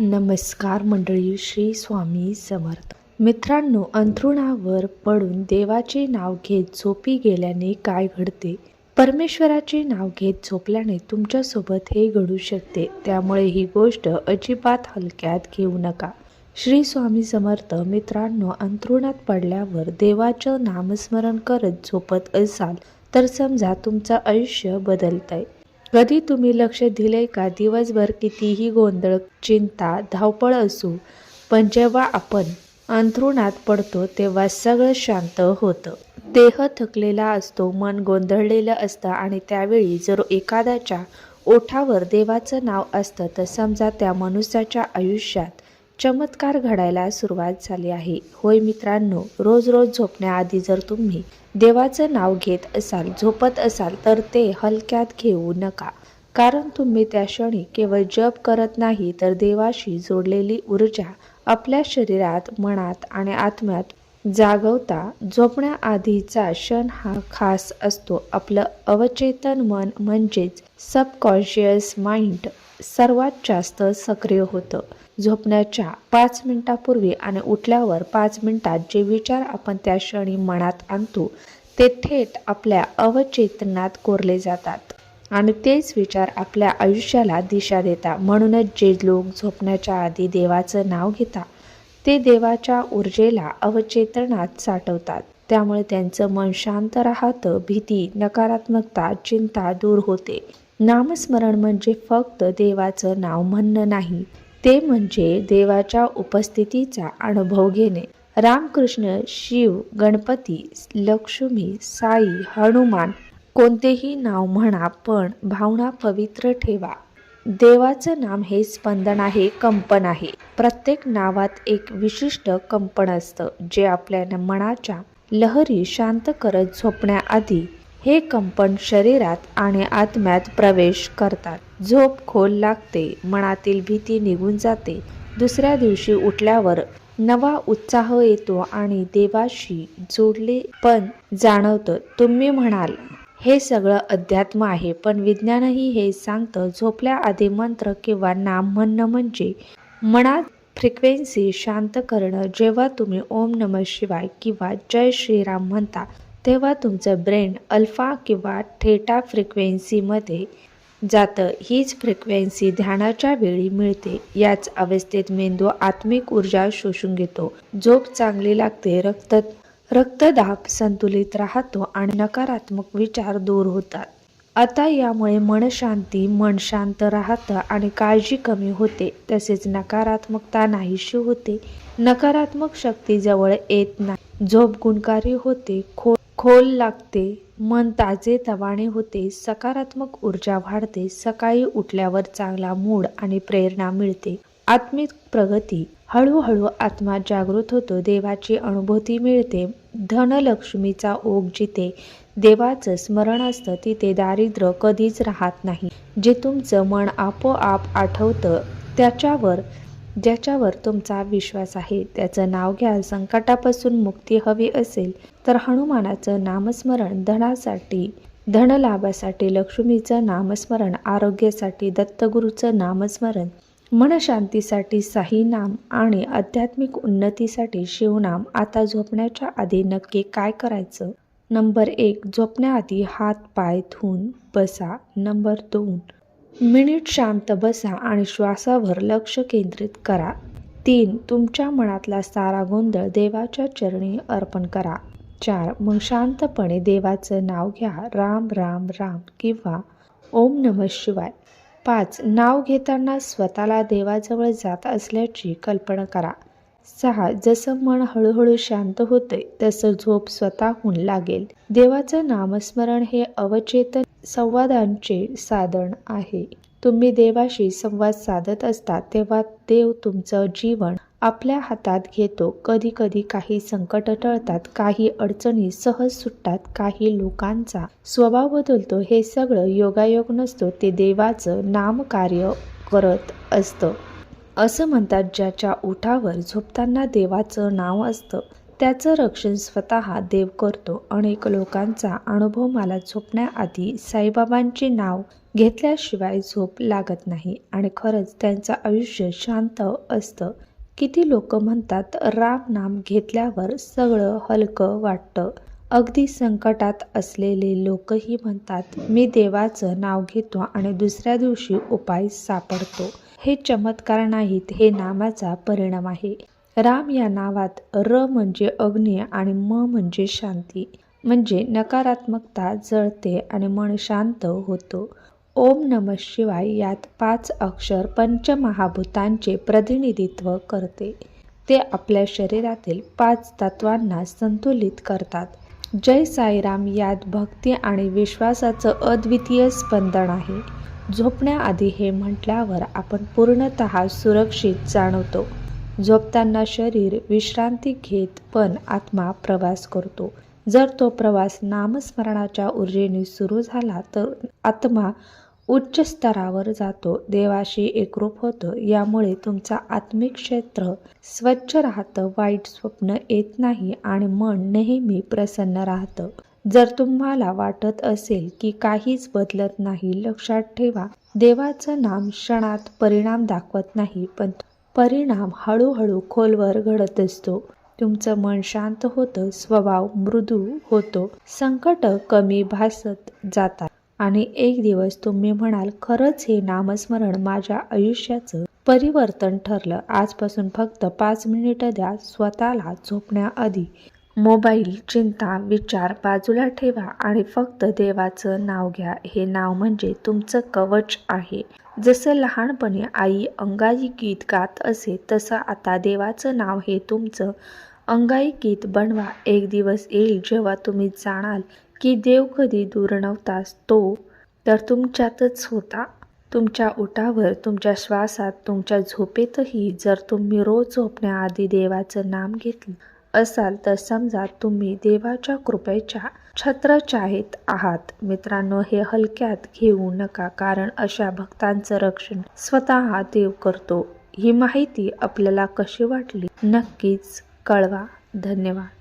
नमस्कार मंडळी श्री स्वामी समर्थ. मित्रांनो अंथरुणावर पडून देवाचे नाव घेत झोपी गेल्याने काय घडते? परमेश्वराचे नाव घेत झोपल्याने तुमच्यासोबत हे घडू शकते. त्यामुळे ही गोष्ट अजिबात हलक्यात घेऊ नका. श्री स्वामी समर्थ मित्रांनो अंथरुणात पडल्यावर देवाचं नामस्मरण करत झोपत असाल तर समजा तुमचं आयुष्य बदलतंय. कधी तुम्ही लक्ष दिले का? दिवसभर कितीही गोंधळ चिंता धावपळ असू पण जेव्हा आपण अंथरुणात पडतो तेव्हा सगळं शांत होतं. देह थकलेला असतो मन गोंधळलेलं असतं आणि त्यावेळी जर एखाद्याच्या ओठावर देवाचं नाव असतं तर समजा त्या मनुष्याच्या आयुष्यात चमत्कार घडायला सुरुवात झाली आहे. होय मित्रांनो रोज रोज झोपण्याआधी जर तुम्ही देवाचं नाव घेत असाल झोपत असाल तर ते हलक्यात घेऊ नका. कारण तुम्ही त्या क्षणी केवळ जप करत नाही तर देवाशी जोडलेली ऊर्जा आपल्या शरीरात मनात आणि आत्म्यात जागवता झोपण्याआधीचा क्षण हा खास असतो. आपलं अवचेतन मन म्हणजेच सबकॉन्शियस माइंड सर्वात जास्त सक्रिय होतं. झोपण्याच्या पाच मिनिटापूर्वी आणि उठल्यावर पाच मिनिटात जे विचार आपण त्या क्षणी मनात आणतो ते थेट आपल्या अवचेतनात कोरले जातात. आणि तेच विचार आपल्या आयुष्याला दिशा देतात. म्हणूनच जे लोक झोपण्याच्या आधी देवाचं नाव घेतात ते देवाच्या ऊर्जेला अवचेतनात साठवतात. त्यामुळे त्यांचं मन शांत राहतं भीती नकारात्मकता चिंता दूर होते. नामस्मरण म्हणजे फक्त देवाचं नाव म्हणणं नाही ते म्हणजे देवाच्या उपस्थितीचा अनुभव घेणे. रामकृष्ण शिव गणपती लक्ष्मी साई हनुमान कोणतेही नाव म्हणा पण भावना पवित्र ठेवा. देवाचं नाम हे स्पंदन आहे कंपन आहे. प्रत्येक नावात एक विशिष्ट कंपन असतं जे आपल्या मनाच्या लहरी शांत करत झोपण्याआधी हे कंपन शरीरात आणि आत्म्यात प्रवेश करतात. झोप खोल लागते मनातील भीती निघून जाते. दुसऱ्या दिवशी उठल्यावर नवा उत्साह येतो आणि देवाशी जोडले पण जाणवतं. तुम्ही म्हणाल हे सगळं अध्यात्म आहे पण विज्ञानही हे सांगतं झोपल्या आधी मंत्र किंवा नाम म्हणणं म्हणजे मनात फ्रिक्वेन्सी शांत करणं. जेव्हा तुम्ही ओम नम शिवाय किंवा जय श्रीराम म्हणता तेव्हा तुमचं ब्रेन अल्फा किंवा थेटा फ्रिक्वेन्सीमध्ये जातं हीच फ्रिक्वेन्सी ध्यानाच्या वेळी मिळते. याच अवस्थेत मेंदू आत्मिक ऊर्जा शोषून घेतो. झोप चांगली लागते रक्त रक्तदाब संतुलित राहतो आणि नकारात्मक विचार दूर होतात. आता यामुळे मनशांती मन शांत राहतं आणि काळजी कमी होते. तसेच नकारात्मकता नाहीशी होते. नकारात्मक शक्ती जवळ येत नाही. झोप गुणकारी होते. खो खोल लागते मन ताजे तवाणे होते सकारात्मक ऊर्जा वाढते सकाळी उठल्यावर चांगला मूड आणि प्रेरणा मिळते. आत्मिक प्रगती. हळूहळू आत्मा जागृत होतो देवाची अनुभूती मिळते धनलक्ष्मीचा ओघ जिथे देवाचं स्मरण असतं तिथे दारिद्र्य कधीच राहत नाही. जे तुमचं मन आपोआप आठवतं त्याच्यावर ज्याच्यावर तुमचा विश्वास आहे त्याचं नाव घ्या संकटापासून मुक्ती हवी असेल तर हनुमानाचं नामस्मरण धनासाठी धनलाभासाठी लक्ष्मीचं नामस्मरण आरोग्यासाठी दत्तगुरूचं नामस्मरण मनशांतीसाठी साही नाम आणि आध्यात्मिक उन्नतीसाठी शिवनाम. आता झोपण्याच्या आधी नक्की काय करायचं? नंबर एक झोपण्याआधी हात पाय धुवून बसा. नंबर दोन मिनिट शांत बसा आणि श्वासावर लक्ष केंद्रित करा. तीन तुमच्या मनातला सारा गोंधळ देवाच्या चरणी अर्पण करा. चार मग शांतपणे देवाचं नाव घ्या. राम राम राम किंवा ओम नम शिवाय. पाच नाव घेताना स्वतःला देवाजवळ जात असल्याची कल्पना करा. सहा जसं मन हळूहळू शांत होते तसं झोप स्वतःहून लागेल. देवाचं नामस्मरण हे अवचेतन संवादांचे साधन आहे. तुम्ही देवाशी संवाद साधत असता तेव्हा देव तुमचं जीवन आपल्या हातात घेतो. कधी कधी काही संकट टळतात काही अडचणी सहज सुटतात काही लोकांचा स्वभाव बदलतो. हे सगळं योगायोग नसतो ते देवाचं नामकार्य करत असतं. असं म्हणतात ज्याच्या ओठावर झोपताना देवाचं नाव असतं. त्याचं रक्षण स्वतः देव करतो. अनेक लोकांचा अनुभव मला झोपण्याआधी साईबाबांचे नाव घेतल्याशिवाय झोप लागत नाही आणि खरंच त्यांचं आयुष्य शांत असतं. किती लोक म्हणतात राम नाम घेतल्यावर सगळं हलकं वाटतं. अगदी संकटात असलेले लोकही म्हणतात मी देवाचं नाव घेतो आणि दुसऱ्या दिवशी उपाय सापडतो. हे चमत्कार नाहीत हे नामाचा परिणाम आहे. राम या नावात र म्हणजे अग्नी आणि म म्हणजे शांती. म्हणजे नकारात्मकता जळते आणि मन शांत होतो. ओम नम शिवाय यात पाच अक्षर पंचमहाभूतांचे प्रतिनिधित्व करते. ते आपल्या शरीरातील पाच तत्वांना संतुलित करतात. जय साईराम यात भक्ती आणि विश्वासाचं अद्वितीय स्पंदन आहे. झोपण्याआधी हे म्हटल्यावर आपण पूर्णत सुरक्षित जाणवतो. झोपताना शरीर विश्रांती घेत पण आत्मा प्रवास करतो. जर तो प्रवास नामस्मरणाच्या ऊर्जेने सुरू झाला तर आत्मा उच्च स्तरावर जातो. देवाशी एकरूप होतं. यामुळे तुमचा आत्मिक क्षेत्र स्वच्छ राहतं. वाईट स्वप्न येत नाही आणि मन नेहमी प्रसन्न राहतं. जर तुम्हाला वाटत असेल की काहीच बदलत नाही लक्षात ठेवा. देवाचं नाम क्षणात परिणाम दाखवत नाही पण परिणाम हळूहळू खोलवर घडत असतो. तुमचं मन शांत होतं स्वभाव मृदू होतो संकट कमी भासत जातात. आणि एक दिवस तुम्ही म्हणाल खरंच हे नामस्मरण माझ्या आयुष्याचं परिवर्तन ठरलं. आजपासून फक्त पाच मिनिटं द्या स्वतःला झोपण्याआधी. मोबाईल चिंता विचार बाजूला ठेवा आणि फक्त देवाचं नाव घ्या. हे नाव म्हणजे तुमचं कवच आहे. जसं लहानपणी आई अंगाई गीत गात असे तसं आता देवाचं नाव हे तुमचं. अंगाई गीत बनवा एक दिवस येईल जेव्हा तुम्ही जाणाल की देव कधी दूर नव्हताच तो. तर तुमच्यातच होता. तुमच्या उठावर तुमच्या श्वासात तुमच्या झोपेतही जर तुम्ही रोज झोपण्याआधी देवाचं नाम घेतलं असाल तर समजा तुम्ही देवाच्या कृपेच्या छत्रछायेत आहात. मित्रांनो हे हलक्यात घेऊ नका कारण अशा भक्तांचं रक्षण स्वतः देव करतो. ही माहिती आपल्याला कशी वाटली? नक्कीच कळवा. धन्यवाद.